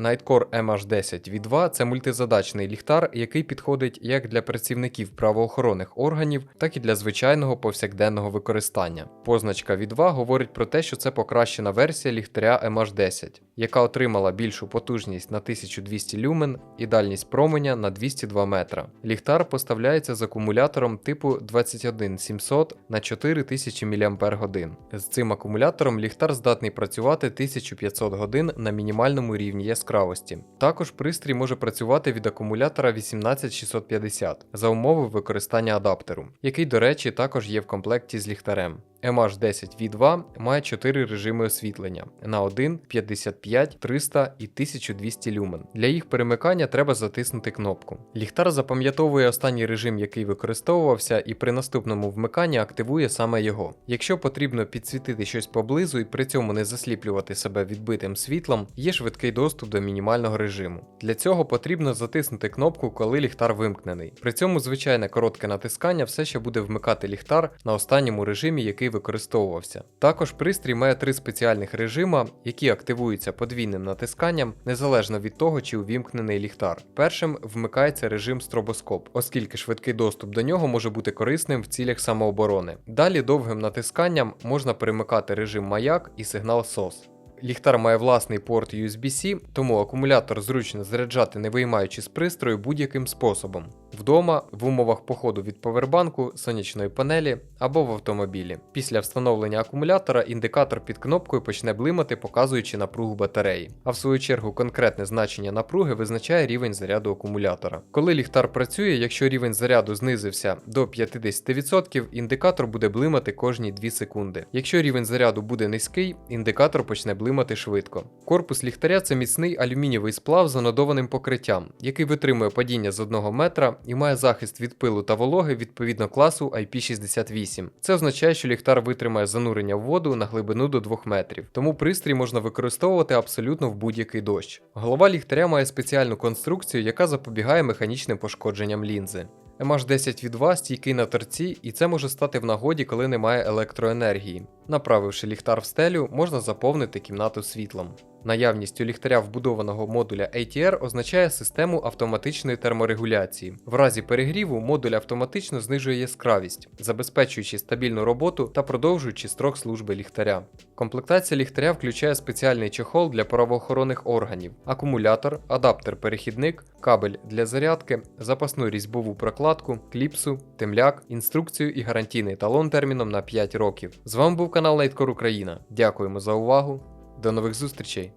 Nightcore MH10 V2 це мультизадачний ліхтар, який підходить як для працівників правоохоронних органів, так і для звичайного повсякденного використання. Позначка V2 говорить про те, що це покращена версія ліхтаря MH10, яка отримала більшу потужність на 1200 люмен і дальність променя на 202 метра. Ліхтар поставляється з акумулятором типу 21700 на 4000 мАч. З цим акумулятором ліхтар здатний працювати 1500 годин на мінімальному рівні яскравості. Також пристрій може працювати від акумулятора 18650 за умови використання адаптеру, який, до речі, також є в комплекті з ліхтарем. MH10V2 має 4 режими освітлення на 1, 55, 300 і 1200 люмен. Для їх перемикання треба затиснути кнопку. Ліхтар запам'ятовує останній режим, який використовувався, і при наступному вмиканні активує саме його. Якщо потрібно підсвітити щось поблизу і при цьому не засліплювати себе відбитим світлом, є швидкий доступ до мінімального режиму. Для цього потрібно затиснути кнопку, коли ліхтар вимкнений. При цьому звичайне коротке натискання все ще буде вмикати ліхтар на останньому режимі, який використовувався. Також пристрій має три спеціальних режима, які активуються подвійним натисканням незалежно від того, чи увімкнений ліхтар. Першим вмикається режим стробоскоп, оскільки швидкий доступ до нього може бути корисним в цілях самооборони. Далі довгим натисканням можна перемикати режим маяк і сигнал SOS. Ліхтар має власний порт USB-C, тому акумулятор зручно заряджати не виймаючи з пристрою будь-яким способом. Вдома, в умовах походу від повербанку, сонячної панелі або в автомобілі. Після встановлення акумулятора індикатор під кнопкою почне блимати, показуючи напругу батареї. А в свою чергу конкретне значення напруги визначає рівень заряду акумулятора. Коли ліхтар працює, якщо рівень заряду знизився до 50%, індикатор буде блимати кожні 2 секунди. Якщо рівень заряду буде низький, індикатор почне блимати швидко. Корпус ліхтаря це міцний алюмінієвий сплав з анодованим покриттям, який витримує падіння з 1 метра і має захист від пилу та вологи відповідно класу IP68. Це означає, що ліхтар витримає занурення в воду на глибину до 2 метрів, тому пристрій можна використовувати абсолютно в будь-який дощ. Голова ліхтаря має спеціальну конструкцію, яка запобігає механічним пошкодженням лінзи. MH10 від вас стійкий на торці, і це може стати в нагоді, коли немає електроенергії. Направивши ліхтар в стелю, можна заповнити кімнату світлом. Наявність у ліхтаря вбудованого модуля ATR означає систему автоматичної терморегуляції. В разі перегріву модуль автоматично знижує яскравість, забезпечуючи стабільну роботу та продовжуючи строк служби ліхтаря. Комплектація ліхтаря включає спеціальний чохол для правоохоронних органів, акумулятор, адаптер-перехідник, кабель для зарядки, запасну різьбову прокладку, кліпсу, темляк, інструкцію і гарантійний талон терміном на 5 років. З вами був канал Nightcore Україна. Дякуємо за увагу. До нових зустрічей!